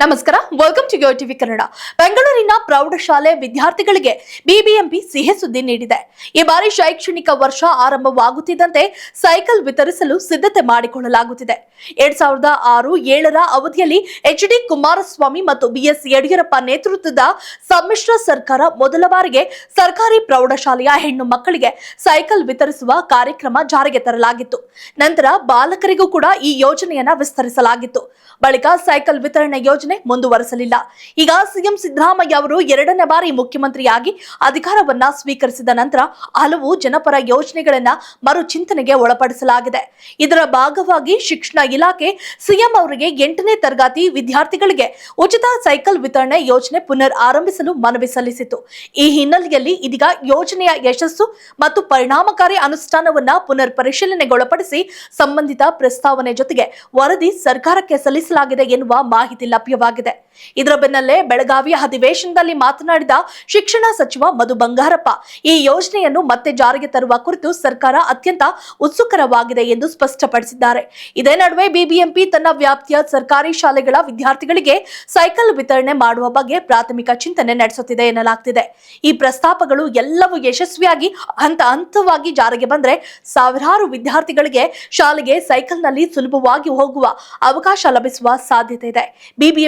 ನಮಸ್ಕಾರ welcome to yo TV Kannada ಬೆಂಗಳೂರಿನ ಪ್ರೌಢಶಾಲೆ ವಿದ್ಯಾರ್ಥಿಗಳಿಗೆ ಬಿಬಿಎಂಪಿ ಸಿಹಿ ಸುದ್ದಿ ನೀಡಿದೆ. ಈ ಬಾರಿ ಶೈಕ್ಷಣಿಕ ವರ್ಷ ಆರಂಭವಾಗುತ್ತಿದ್ದಂತೆ ಸೈಕಲ್ ವಿತರಿಸಲು ಸಿದ್ಧತೆ ಮಾಡಿಕೊಳ್ಳಲಾಗುತ್ತಿದೆ. ಎರಡ್ ಸಾವಿರದ ಆರು ಏಳರ ಅವಧಿಯಲ್ಲಿ ಎಚ್ ಡಿ ಕುಮಾರಸ್ವಾಮಿ ಮತ್ತು ಬಿಎಸ್ ಯಡಿಯೂರಪ್ಪ ನೇತೃತ್ವದ ಸಮ್ಮಿಶ್ರ ಸರ್ಕಾರ ಮೊದಲ ಬಾರಿಗೆ ಸರ್ಕಾರಿ ಪ್ರೌಢಶಾಲೆಯ ಹೆಣ್ಣು ಮಕ್ಕಳಿಗೆ ಸೈಕಲ್ ವಿತರಿಸುವ ಕಾರ್ಯಕ್ರಮ ಜಾರಿಗೆ ತರಲಾಗಿತ್ತು. ನಂತರ ಬಾಲಕರಿಗೂ ಕೂಡ ಈ ಯೋಜನೆಯನ್ನ ವಿಸ್ತರಿಸಲಾಗಿತ್ತು. ಬಳಿಕ ಸೈಕಲ್ ವಿತರಣೆ ಯೋಜನೆ ಮುಂದುವರೆಸಲಿಲ್ಲ. ಈಗ ಸಿಎಂ ಸಿದ್ದರಾಮಯ್ಯ ಅವರು ಎರಡನೇ ಬಾರಿ ಮುಖ್ಯಮಂತ್ರಿಯಾಗಿ ಅಧಿಕಾರವನ್ನ ಸ್ವೀಕರಿಸಿದ ನಂತರ ಹಲವು ಜನಪರ ಯೋಜನೆಗಳನ್ನ ಮರುಚಿಂತನೆಗೆ ಒಳಪಡಿಸಲಾಗಿದೆ. ಇದರ ಭಾಗವಾಗಿ ಶಿಕ್ಷಣ ಇಲಾಖೆ ಸಿಎಂ ಅವರಿಗೆ ಎಂಟನೇ ತರಗತಿ ವಿದ್ಯಾರ್ಥಿಗಳಿಗೆ ಉಚಿತ ಸೈಕಲ್ ವಿತರಣೆ ಯೋಜನೆ ಪುನರ್ ಆರಂಭಿಸಲು ಮನವಿ ಸಲ್ಲಿಸಿತು. ಈ ಹಿನ್ನೆಲೆಯಲ್ಲಿ ಇದೀಗ ಯೋಜನೆಯ ಯಶಸ್ಸು ಮತ್ತು ಪರಿಣಾಮಕಾರಿ ಅನುಷ್ಠಾನವನ್ನ ಪುನರ್ ಪರಿಶೀಲನೆಗೊಳಪಡಿಸಿ ಸಂಬಂಧಿತ ಪ್ರಸ್ತಾವನೆ ಜೊತೆಗೆ ವರದಿ ಸರ್ಕಾರಕ್ಕೆ ಸಲ್ಲಿಸಲಾಗಿದೆ ಎನ್ನುವ ಮಾಹಿತಿ ಲಭ್ಯವಾಗಿದೆ ಇದರ ಬೆನ್ನಲ್ಲೇ ಬೆಳಗಾವಿಯ ಅಧಿವೇಶನದಲ್ಲಿ ಮಾತನಾಡಿದ ಶಿಕ್ಷಣ ಸಚಿವ ಮಧು ಬಂಗಾರಪ್ಪ, ಈ ಯೋಜನೆಯನ್ನು ಮತ್ತೆ ಜಾರಿಗೆ ತರುವ ಕುರಿತು ಸರ್ಕಾರ ಅತ್ಯಂತ ಉತ್ಸುಕರವಾಗಿದೆ ಎಂದು ಸ್ಪಷ್ಟಪಡಿಸಿದ್ದಾರೆ. ಇದೇ ನಡುವೆ ಬಿಬಿಎಂಪಿ ತನ್ನ ವ್ಯಾಪ್ತಿಯ ಸರ್ಕಾರಿ ಶಾಲೆಗಳ ವಿದ್ಯಾರ್ಥಿಗಳಿಗೆ ಸೈಕಲ್ ವಿತರಣೆ ಮಾಡುವ ಬಗ್ಗೆ ಪ್ರಾಥಮಿಕ ಚಿಂತನೆ ನಡೆಸುತ್ತಿದೆ ಎನ್ನಲಾಗ್ತಿದೆ. ಈ ಪ್ರಸ್ತಾಪಗಳು ಎಲ್ಲವೂ ಯಶಸ್ವಿಯಾಗಿ ಹಂತ ಹಂತವಾಗಿ ಜಾರಿಗೆ ಬಂದರೆ ಸಾವಿರಾರು ವಿದ್ಯಾರ್ಥಿಗಳಿಗೆ ಶಾಲೆಗೆ ಸೈಕಲ್ನಲ್ಲಿ ಸುಲಭವಾಗಿ ಹೋಗುವ ಅವಕಾಶ ಲಭಿಸುವ ಸಾಧ್ಯತೆ ಇದೆ.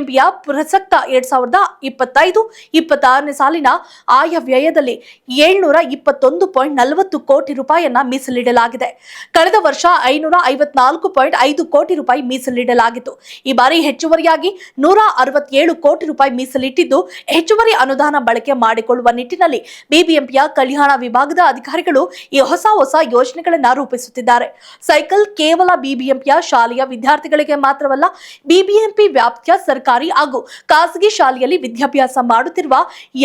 ಬಿಬಿಎಂಪಿಯ ಪ್ರಸಕ್ತ ಎರಡ್ ಸಾವಿರದ ಇಪ್ಪತ್ತೈದು, ಇಪ್ಪತ್ತಾರನೇ ಸಾಲಿನ ಆಯ ವ್ಯಯದಲ್ಲಿ ಏಳ್ನೂರ ಇಪ್ಪತ್ತೊಂದು ಪಾಯಿಂಟ್ ನಲವತ್ತು ಕೋಟಿ ರೂಪಾಯಿಯನ್ನ ಮೀಸಲಿಡಲಾಗಿದೆ. ಕಳೆದ ವರ್ಷ ಐನೂರ ಐವತ್ನಾಲ್ಕು ಪಾಯಿಂಟ್ ಐದು ಕೋಟಿ ರೂಪಾಯಿ ಮೀಸಲಿಡಲಾಗಿತ್ತು. ಈ ಬಾರಿ ಹೆಚ್ಚುವರಿಯಾಗಿ ನೂರ ಅರವತ್ತೇಳು ಕೋಟಿ ರೂಪಾಯಿ ಮೀಸಲಿಟ್ಟಿದ್ದು ಹೆಚ್ಚುವರಿ ಅನುದಾನ ಬಳಕೆ ಮಾಡಿಕೊಳ್ಳುವ ನಿಟ್ಟಿನಲ್ಲಿ ಬಿಬಿಎಂಪಿಯ ಕಲ್ಯಾಣ ವಿಭಾಗದ ಅಧಿಕಾರಿಗಳು ಈ ಹೊಸ ಹೊಸ ಯೋಜನೆಗಳನ್ನ ರೂಪಿಸುತ್ತಿದ್ದಾರೆ. ಸೈಕಲ್ ಕೇವಲ ಬಿಬಿಎಂಪಿಯ ಶಾಲೆಯ ವಿದ್ಯಾರ್ಥಿಗಳಿಗೆ ಮಾತ್ರವಲ್ಲ, ಬಿಬಿಎಂಪಿ ವ್ಯಾಪ್ತಿಯ ಸರ್ಕಾರಿ ಹಾಗೂ ಖಾಸಗಿ ಶಾಲೆಯಲ್ಲಿ ವಿದ್ಯಾಭ್ಯಾಸ ಮಾಡುತ್ತಿರುವ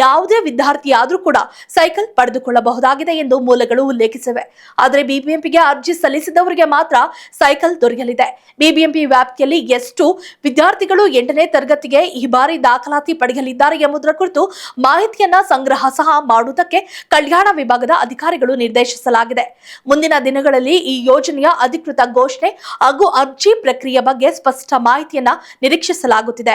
ಯಾವುದೇ ವಿದ್ಯಾರ್ಥಿಯಾದರೂ ಕೂಡ ಸೈಕಲ್ ಪಡೆದುಕೊಳ್ಳಬಹುದಾಗಿದೆ ಎಂದು ಮೂಲಗಳು ಉಲ್ಲೇಖಿಸಿವೆ. ಆದರೆ ಬಿಬಿಎಂಪಿಗೆ ಅರ್ಜಿ ಸಲ್ಲಿಸಿದವರಿಗೆ ಮಾತ್ರ ಸೈಕಲ್ ದೊರೆಯಲಿದೆ. ಬಿಬಿಎಂಪಿ ವ್ಯಾಪ್ತಿಯಲ್ಲಿ ಎಷ್ಟು ವಿದ್ಯಾರ್ಥಿಗಳು ಎಂಟನೇ ತರಗತಿಗೆ ಈ ಬಾರಿ ದಾಖಲಾತಿ ಪಡೆಯಲಿದ್ದಾರೆ ಎಂಬುದರ ಕುರಿತು ಮಾಹಿತಿಯನ್ನ ಸಂಗ್ರಹ ಸಹ ಮಾಡುವುದಕ್ಕೆ ಕಲ್ಯಾಣ ವಿಭಾಗದ ಅಧಿಕಾರಿಗಳು ನಿರ್ದೇಶಿಸಲಾಗಿದೆ. ಮುಂದಿನ ದಿನಗಳಲ್ಲಿ ಈ ಯೋಜನೆಯ ಅಧಿಕೃತ ಘೋಷಣೆ ಹಾಗೂ ಅರ್ಜಿ ಪ್ರಕ್ರಿಯೆ ಬಗ್ಗೆ ಸ್ಪಷ್ಟ ಮಾಹಿತಿಯನ್ನ ನಿರೀಕ್ಷಿಸಲಾಗುತ್ತಿದೆ.